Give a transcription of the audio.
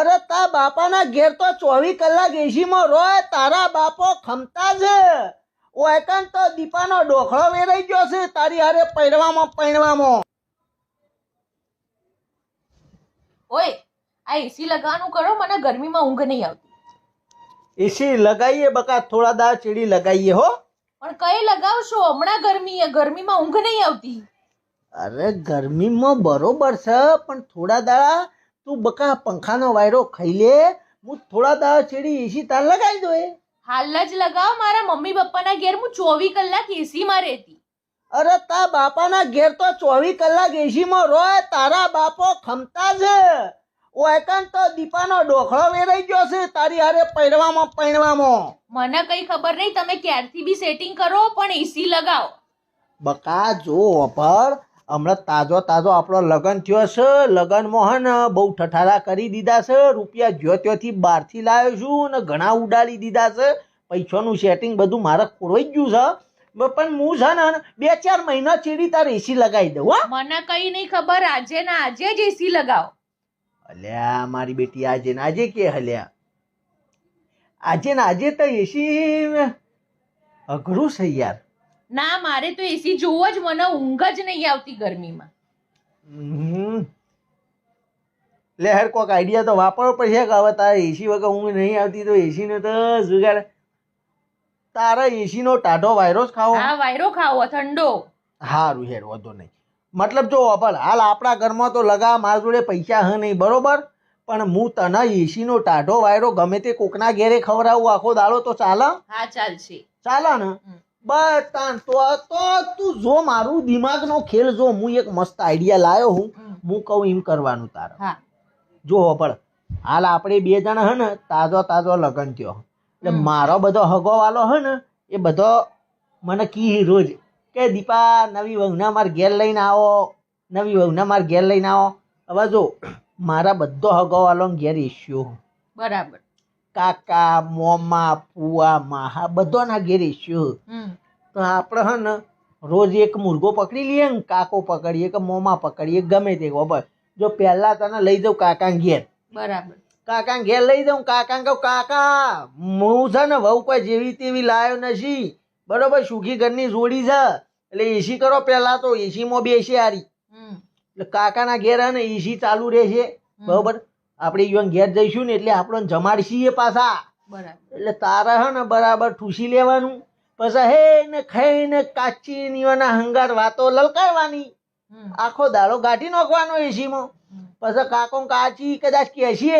અરે તા બાપાના ઘેર તો ચોવીસ કલાક એસીમાં રોય તારા બાપો ખમતા છે. ઓયકન તો દીપાનો ડોખળો વેરાઈ ગયો છે તારી હારે પૈણવામાં પૈણવામાં ઓય આ એસી લગાવવાનું કરો મને ગરમીમાં ઊંઘ નહીં આવતી. એસી લગાવીએ બકા થોડા દા ચીડી લગાઈએ હો. પણ કઈ લગાવશો? હમણાં ગરમી ગરમીમાં ઊંઘ નહીં આવતી. અરે ગરમીમાં બરોબર છે પણ થોડા દાડા તું બકા પંખાનો વાયરો ખાઈ લે હું થોડા દાળ છેડી એસી તાર લગાવી દો એ. હાલ જ લગાવ મારા મમ્મી પપ્પાના ઘેર હું ચોવીસ કલાક એસીમાં રહેતી. અરે તા બાપાના ઘેર તો ચોવીસ કલાક એસીમાં રોય તારા બાપો ખમતા છે. ઓ એકાંત તો દીપાનો ડોખળો વેરાઈ ગયો છે તારી હારે પૈણવામાં પૈણવામાં મને કઈ ખબર નહીં તમે ક્યારથી બી સેટિંગ કરો પણ એસી લગાવો. બકા જો અભર હમણાં તાજો તાજો આપણો લગ્ન થયો છે. લગ્નમાં હે બહુ ઠઠારા કરી દીધા છે. રૂપિયા જ્યો ત્યોથી બહારથી લાવ્યો છું ને ઘણા ઉડાડી દીધા છે. પૈસાનું સેટિંગ બધું મારે ખોરવાઈ ગયું છે. પણ હું છે ને બે ચાર મહિના ચીડી તાર એસી લગાવી દઉં હા. મને કઈ નહીં ખબર. આજે ને આજે જ એસી લગાવો. અલ્યા મારી બેટી આજે ને આજે કે હલ્યા? આજે ને આજે તો એસી અઘરું છે યાર. ના મારે તો એસી જોવો જ મને ઊંઘ જ નહીં આવતી ગરમીમાં. લે હેર કોક આઈડિયા તો વાપરવો પડશે કે હવે તારે એસી વગર ઊંઘ નહીં આવતી તો એસીનો તો જુગાડ. તારા એસીનો ટાઢો વાયરોસ ખાવો. હા વાયરો ખાવો ઠંડો. હારું હેર વધો નહીં. મતલબ જો અભલ હાલ આપણા ઘરમાં તો લગા મારા જોડે પૈસા હ નહીં બરોબર? પણ હું તને એસીનો ટાઢો વાયરો ગમે તે કોકના ઘેરે ખવડાવું આખો દાડો તો ચાલે હા. ચાલશે. ચાલે ને બસ તો તો તું જો મારું દિમાગનો ખેલ જો હું એક મસ્ત આઈડિયા લાવ્યો હું. હું કહું એમ કરવાનું તારે. હા. જો પણ હાલ આપણે બે જણા હે ને તાજો તાજો લગન થયો. એટલે મારો બધો હગો વાલો હે ને એ બધો મને કી રોજ કે દીપા નવી વહુના માર ઘેર લઈને આવો નવી વહુના માર ઘેર લઈને આવો. હવે જો મારા બધો હગો વાલો ઘેર ઇસ્યુ બરાબર. કાકા મોમા પુઆ માહા બધાના ઘેર ઇસ્યુ તો આપણે હે ને રોજ એક મુર્ગો પકડી લઈએ ને કાકો પકડીએ કે મોમા પકડીએ ગમે તે ખબર જો પહેલા તને લઈ જાઉં કાકા ઘેર. બરાબર. કાકા ઘેર લઈ જાઉં કાકા કહું કાકા હું છે ને વહુ કોઈ જેવી તેવી લાવ્યો નથી. બરોબર સુખી ઘરની જોડી છે. એટલે એસી કરો પહેલા તો એસીમાં બેસી હારી. એટલે કાકાના ઘેર હે ને એસી ચાલુ રહેશે. બરોબર? આપણે યુવાન ઘેર જઈશું ને એટલે આપણને જમાડશીએ પાછા. બરાબર. એટલે તારા હે ને બરાબર ઠૂસી લેવાનું. પછી હે ને ખાઈને કાચી નીવાના હંગાર વાતો લલકારવાની. આખો દાડો ગાંઠી નાખવાનો એસીમાં. પછી કાકો કાચી કદાચ કહેશીએ